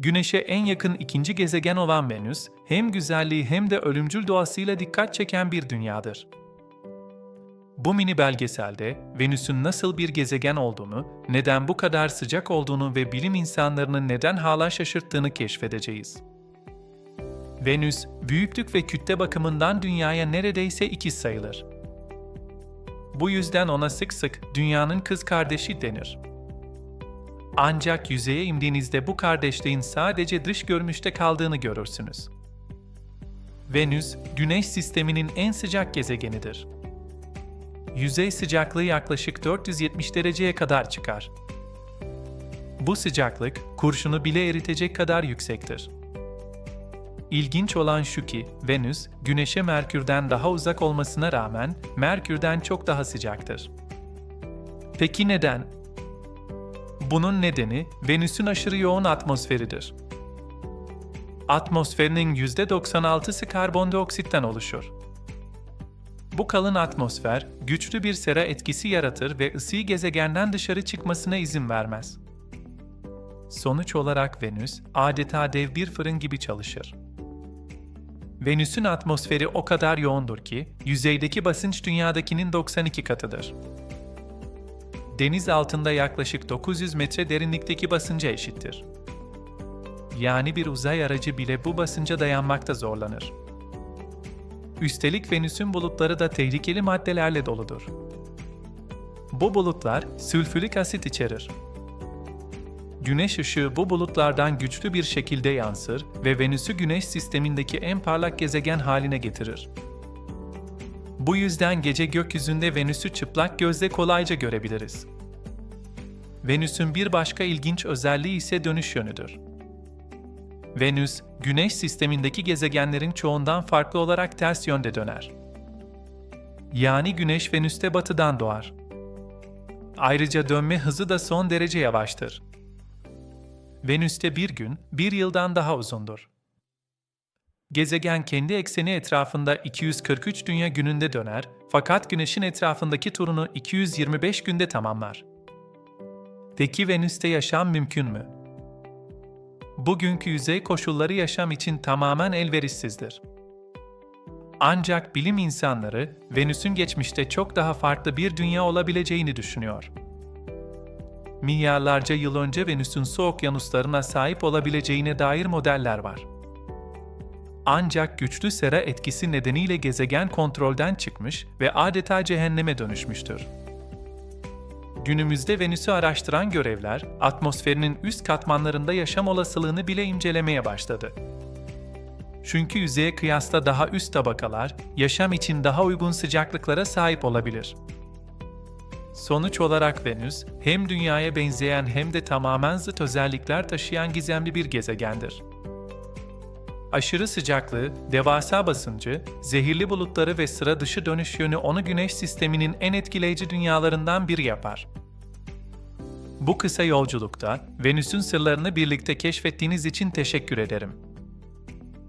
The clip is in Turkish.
Güneş'e en yakın ikinci gezegen olan Venüs, hem güzelliği hem de ölümcül doğasıyla dikkat çeken bir dünyadır. Bu mini belgeselde Venüs'ün nasıl bir gezegen olduğunu, neden bu kadar sıcak olduğunu ve bilim insanlarını neden hala şaşırttığını keşfedeceğiz. Venüs, büyüklük ve kütle bakımından Dünya'ya neredeyse ikiz sayılır. Bu yüzden ona sık sık dünyanın kız kardeşi denir. Ancak yüzeye indiğinizde bu kardeşliğin sadece dış görünüşte kaldığını görürsünüz. Venüs, Güneş sisteminin en sıcak gezegenidir. Yüzey sıcaklığı yaklaşık 470 dereceye kadar çıkar. Bu sıcaklık, kurşunu bile eritecek kadar yüksektir. İlginç olan şu ki, Venüs, Güneş'e Merkür'den daha uzak olmasına rağmen Merkür'den çok daha sıcaktır. Peki neden? Bunun nedeni Venüs'ün aşırı yoğun atmosferidir. Atmosferinin %96'sı karbondioksitten oluşur. Bu kalın atmosfer güçlü bir sera etkisi yaratır ve ısıyı gezegenden dışarı çıkmasına izin vermez. Sonuç olarak Venüs adeta dev bir fırın gibi çalışır. Venüs'ün atmosferi o kadar yoğundur ki yüzeydeki basınç dünyadakinin 92 katıdır. Deniz altında yaklaşık 900 metre derinlikteki basınca eşittir. Yani bir uzay aracı bile bu basınca dayanmakta zorlanır. Üstelik Venüs'ün bulutları da tehlikeli maddelerle doludur. Bu bulutlar sülfürik asit içerir. Güneş ışığı bu bulutlardan güçlü bir şekilde yansır ve Venüs'ü Güneş sistemindeki en parlak gezegen haline getirir. Bu yüzden gece gökyüzünde Venüs'ü çıplak gözle kolayca görebiliriz. Venüs'ün bir başka ilginç özelliği ise dönüş yönüdür. Venüs, Güneş sistemindeki gezegenlerin çoğundan farklı olarak ters yönde döner. Yani Güneş Venüs'te batıdan doğar. Ayrıca dönme hızı da son derece yavaştır. Venüs'te bir gün, bir yıldan daha uzundur. Gezegen kendi ekseni etrafında 243 dünya gününde döner fakat Güneş'in etrafındaki turunu 225 günde tamamlar. Peki Venüs'te yaşam mümkün mü? Bugünkü yüzey koşulları yaşam için tamamen elverişsizdir. Ancak bilim insanları Venüs'ün geçmişte çok daha farklı bir dünya olabileceğini düşünüyor. Milyarlarca yıl önce Venüs'ün su okyanuslarına sahip olabileceğine dair modeller var. Ancak güçlü sera etkisi nedeniyle gezegen kontrolden çıkmış ve adeta cehenneme dönüşmüştür. Günümüzde Venüs'ü araştıran görevler, atmosferinin üst katmanlarında yaşam olasılığını bile incelemeye başladı. Çünkü yüzeye kıyasla daha üst tabakalar, yaşam için daha uygun sıcaklıklara sahip olabilir. Sonuç olarak Venüs, hem Dünya'ya benzeyen hem de tamamen zıt özellikler taşıyan gizemli bir gezegendir. Aşırı sıcaklığı, devasa basıncı, zehirli bulutları ve sıra dışı dönüş yönü onu Güneş sisteminin en etkileyici dünyalarından biri yapar. Bu kısa yolculukta Venüs'ün sırlarını birlikte keşfettiğiniz için teşekkür ederim.